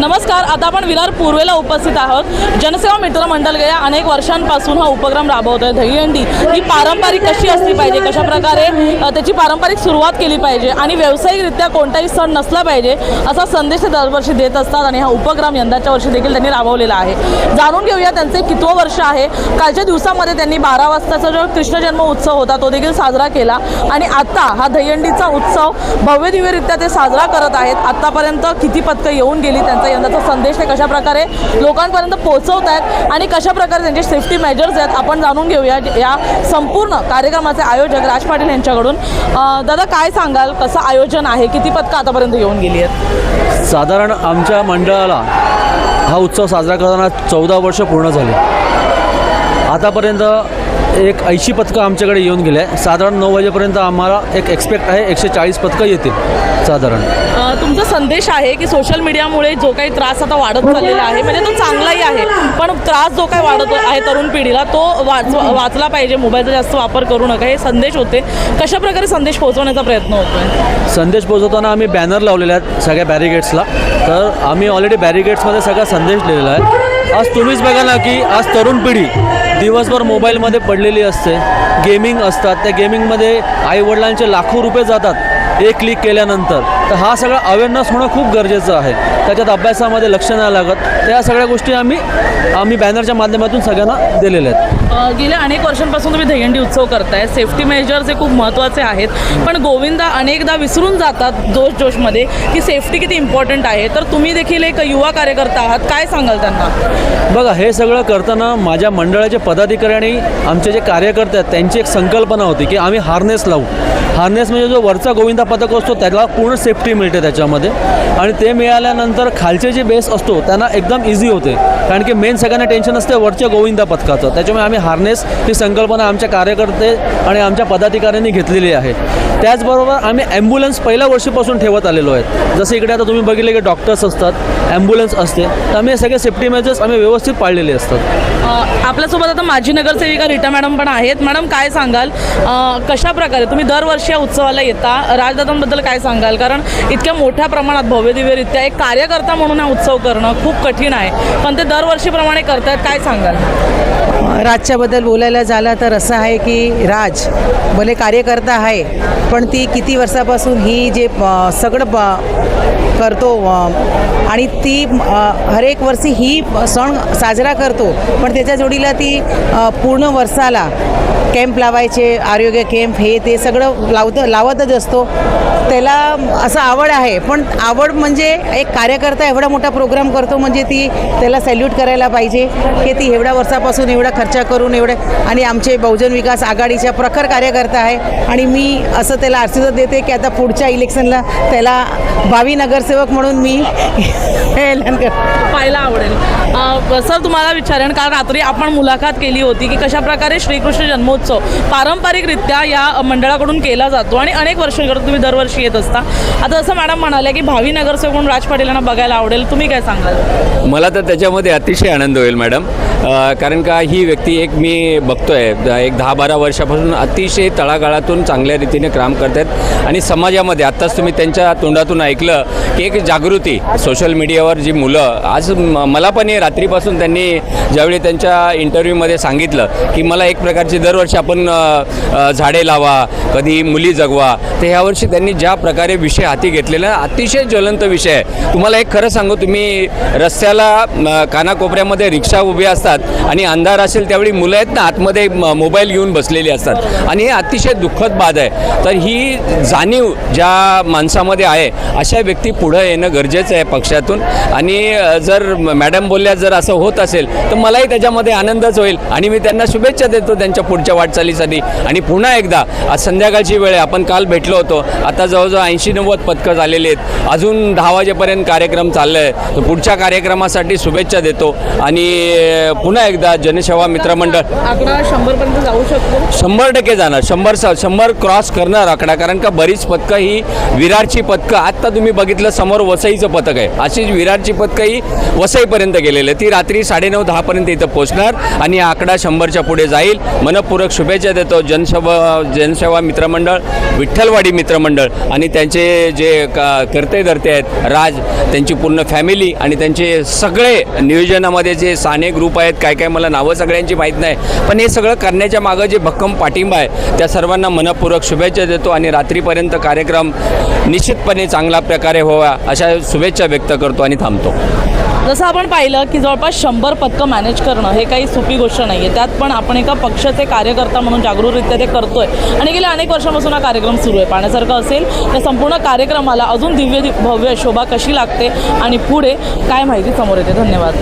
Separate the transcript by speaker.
Speaker 1: नमस्कार आता आपण विरार पूर्वेला उपस्थित आहोत. जनसेवा मित्र मंडळ गेल्या अनेक वर्षांपासून हा उपक्रम राबवत आहे दहीहंडी ही पारंपरिक कशी असली पाहिजे? कशा प्रकारे त्याची पारंपरिक सुरुवात केली पाहिजे? आणि व्यावसायिकरित्या कोणताही सण नसला पाहिजे असा संदेश ते दरवर्षी देत असतात आणि हा उपक्रम यंदाच्या वर्षी देखील त्यांनी राबवलेला आहे. जाणून घेऊया त्यांचे कितवं वर्ष आहे. कालच्या दिवसामध्ये त्यांनी बारा वाजताचा जो कृष्ण जन्म उत्सव होता तो देखील साजरा केला. आणि आता हा दहीहंडीचा उत्सव भव्यदिव्यरित्या ते साजरा करत आहेत. आत्तापर्यंत किती पथकं येऊन गेली त्यांचा यंदाचा संदेश ते कशा प्रकारे लोकांपर्यंत पोहोचवत आहेत आणि कशा प्रकारे त्यांचे सेफ्टी मेजर्स आहेत आपण जाणून घेऊया. या संपूर्ण कार्यक्रमाचे आयोजक राज पाटील यांच्याकडून. दादा काय सांगाल? कसं आयोजन आहे? किती पथकं आतापर्यंत येऊन गेली आहेत?
Speaker 2: साधारण आमच्या मंडळाला हा उत्सव साजरा करताना चौदा वर्ष पूर्ण झाले. आतापर्यंत एक ऐंशी पथकं आमच्याकडे येऊन गेले आहे साधारण नऊ वाजेपर्यंत आम्हाला एक एक्सपेक्ट आहे एकशे चाळीस पथकं येतील साधारण.
Speaker 1: तुमचा संदेश आहे की सोशल मीडियामुळे जो काही त्रास आता वाढत चाललेला आहे म्हणजे तो चांगलाही आहे पण त्रास जो काही वाढत आहे तरुण पिढीला तो वाच वाचला पाहिजे मोबाईलचा जास्त वापर करू नका हे संदेश होते. कशा प्रकारे संदेश पोहोचवण्याचा प्रयत्न होतोय?
Speaker 2: संदेश पोहोचवताना आम्ही बॅनर लावलेले आहेत सगळ्या बॅरिगेट्सला तर आम्ही ऑलरेडी बॅरिगेट्समध्ये सगळा संदेश लिहिलेला आहे. आज तुम्हीच बघा ना की आज तरुण पिढी दिवसभर मोबाईलमध्ये पडलेली असते. गेमिंग असतात. त्या गेमिंगमध्ये आईवडिलांचे लाखो रुपये जातात. एक क्लिक केल्यानंतर. तर हा सगळा अवेअरनेस होणं खूप गरजेचं आहे. त्याच्यात अभ्यासामध्ये लक्ष नाही लागत. त्या सगळ्या गोष्टी आम्ही आम्ही बॅनरच्या माध्यमातून सगळ्यांना दिलेल्या आहेत.
Speaker 1: गेल्या अनेक वर्षांपासून तुम्ही दहीहंडी उत्सव करताय. सेफ्टी मेजर्स हे खूप महत्त्वाचे आहेत. पण गोविंदा अनेकदा विसरून जातात जोश जोशमध्ये की सेफ्टी किती इम्पॉर्टंट आहे. तर तुम्ही देखील एक युवा कार्यकर्ता आहात. काय सांगाल त्यांना?
Speaker 2: बघा हे सगळं करताना माझ्या मंडळाचे पदाधिकारी आणि आमचे जे कार्यकर्ते आहेत त्यांची एक संकल्पना होती की आम्ही हार्नेस लावू. हार्नेस म्हणजे जो वरचा गोविंदा पथक असतो त्याला पूर्ण सेफ्टी मिळते त्याच्यामध्ये. आणि ते मिळाल्यानंतर खालचे जे बेस असतो त्यांना एकदम इझी होते. कारण की मेन सगळ्यांना टेन्शन असते वरच्या गोविंदा पथकाचं. त्याच्यामुळे आम्ही हार्नेस ही संकल्पना आमच्या कार्यकर्ते आणि आमच्या पदाधिकाऱ्यांनी घेतलेली आहे. त्याचबरोबर आम्ही ॲम्ब्युलन्स पहिल्या वर्षीपासून ठेवत आलेलो आहेत जसं इकडे आता तुम्ही बघितले की डॉक्टर्स असतात ॲम्ब्युलन्स असते तर आम्ही सगळे सेफ्टी मेजर्स आम्ही व्यवस्थित पाळलेले असतात.
Speaker 1: आपल्यासोबत आता माजी नगरसेविका रीटा मॅडम पण आहेत. मॅडम काय सांगाल? कशा प्रकारे तुम्ही दरवर्षी या उत्सवाला येता? राजदादांबद्दल काय सांगाल? कारण इतक्या मोठ्या प्रमाणात भव्यदिव्यरित्या एक कार्यकर्ता म्हणून हा उत्सव करणं खूप कठीण आहे. पण ते दरवर्षीप्रमाणे करतायत काय सांगाल?
Speaker 3: राजच्याबद्दल बोलायला झालं तर असं आहे की राज भले कार्यकर्ता आहे पण ती किती वर्षापासून ही जे सगळं ब- करतो आणि ती हरेक वर्षी ही सण साजरा करतो. पण त्याच्या जोडीला ती पूर्ण वर्षाला कॅम्प लावायचे आरोग्य कॅम्प हे ते सगळं लावतं लावतच असतो. त्याला असं आवड आहे पण आवड म्हणजे एक कार्यकर्ता एवढा मोठा प्रोग्राम करतो म्हणजे ती त्याला सॅल्यूट करायला पाहिजे की ती एवढ्या वर्षापासून एवढा खर्च करून एवढे आणि आमचे बहुजन विकास आघाडीच्या प्रखर कार्यकर्ता आहे. आणि मी असं त्याला आशीर्वाद देते की आता पुढच्या इलेक्शनला त्याला भावी नगरसेवक म्हणून मी ऐलान करते
Speaker 1: पाहायला आवडेल. सर तुम्हाला विचारेन काल रात्री आपण मुलाखत केली होती की कशा प्रकारे श्रीकृष्ण जन्मोत्सव पारंपरिकरित्या या मंडळाकडून केला जातो आणि अनेक वर्षांकडून तुम्ही दरवर्षी येत असता. आता असं मॅडम म्हणाल्या की भावी नगरसेवक म्हणून राज पाटील यांना बघायला आवडेल तुम्ही काय सांगाल?
Speaker 4: मला तर त्याच्यामध्ये अतिशय आनंद होईल मॅडम. कारण का ही व्यक्ती एक मी बघतोय आहे एक दहा बारा वर्षापासून अतिशय तळागाळातून चांगल्या रीतीने काम करतात आणि समाजामध्ये आत्ताच तुम्ही त्यांच्या तोंडातून ऐकलं की एक जागृती सोशल मीडियावर जी मुलं आज मला पण हे रात्रीपासून त्यांनी ज्यावेळी त्यांच्या इंटरव्ह्यूमध्ये सांगितलं की मला एक प्रकारची दरवर्षी आपण झाडे लावा कधी मुली जगवा तर ह्यावर्षी त्यांनी ज्या प्रकारे विषय हाती घेतलेला अतिशय ज्वलंत विषय आहे. तुम्हाला एक खरं सांगू तुम्ही रस्त्याला कानाकोपऱ्यामध्ये रिक्षा उभी असतात आणि अंधार असेल त्यावेळी मुलं आहेत ना आतमध्ये मोबाईल घेऊन बसलेली असतात. आणि हे अतिशय दुःखद बाद आहे. तर ही जाणीव ज्या माणसामध्ये आहे अशा व्यक्ती पुढं येणं गरजेचं आहे पक्षातून. आणि जर मॅडम बोलल्या जर असं होत असेल तर मलाही त्याच्यामध्ये आनंदच होईल. आणि मी त्यांना शुभेच्छा देतो त्यांच्या पुढच्या वाटचालीसाठी आणि पुन्हा एकदा आज संध्याकाळची वेळ आपण काल भेटलो होतो. आता जवळजवळ ऐंशी नव्वद पथकं झालेली आहेत. अजून दहा वाजेपर्यंत कार्यक्रम चाललं आहे तर पुढच्या कार्यक्रमासाठी शुभेच्छा देतो. आणि पुन्हा एकदा जनसेवा मित्रमंडळ.
Speaker 1: शंभरपर्यंत जाऊ शकतो?
Speaker 4: शंभर टक्के जाणार. शंभर स शंभर क्रॉस करणार आकडा. कारण का बरीच पथकं ही विरारची पथकं आत्ता तुम्ही बघितलं समोर वसईचं पथक आहे. अशीच विरारची पथकही वसईपर्यंत गेलेलं आहे ती रात्री साडेनऊ दहापर्यंत इथं पोहोचणार आणि आकडा शंभरच्या पुढे जाईल. मनपूरक शुभेच्छा देतो जनसेवा जनसेवा मित्रमंडळ विठ्ठलवाडी मित्रमंडळ आणि त्यांचे जे का करते धरते आहेत राज त्यांची पूर्ण फॅमिली आणि त्यांचे सगळे नियोजनामध्ये जे साने ग्रुप आहेत काय काय मला नावं सगळ्यांची माहीत नाही पण हे सगळं करण्याच्या मागं जे भक्कम पाठिंबा आहे त्या सर्वांना मनपूरक शुभेच्छा देतो आणि रात्रीपर्यंत कार्यक्रम निश्चितपणे चांगल्या प्रकारे व्हावा अशा शुभेच्छा व्यक्त करतो आणि थांबतो.
Speaker 1: जसं आपण पाहिलं की जवळपास शंभर पथकं मॅनेज करणं हे काही सोपी गोष्ट नाही आहे त्यात पण आपण एका पक्षाचे कार्यकर्ता म्हणून जागरूकरित्या ते करतोय. आणि गेल्या अनेक वर्षापासून हा कार्यक्रम सुरू आहे. पाहण्यासारखं असेल त्या संपूर्ण कार्यक्रमाला अजून दिव्य भव्य शोभा कशी लागते आणि पुढे काय माहिती समोर येते. धन्यवाद.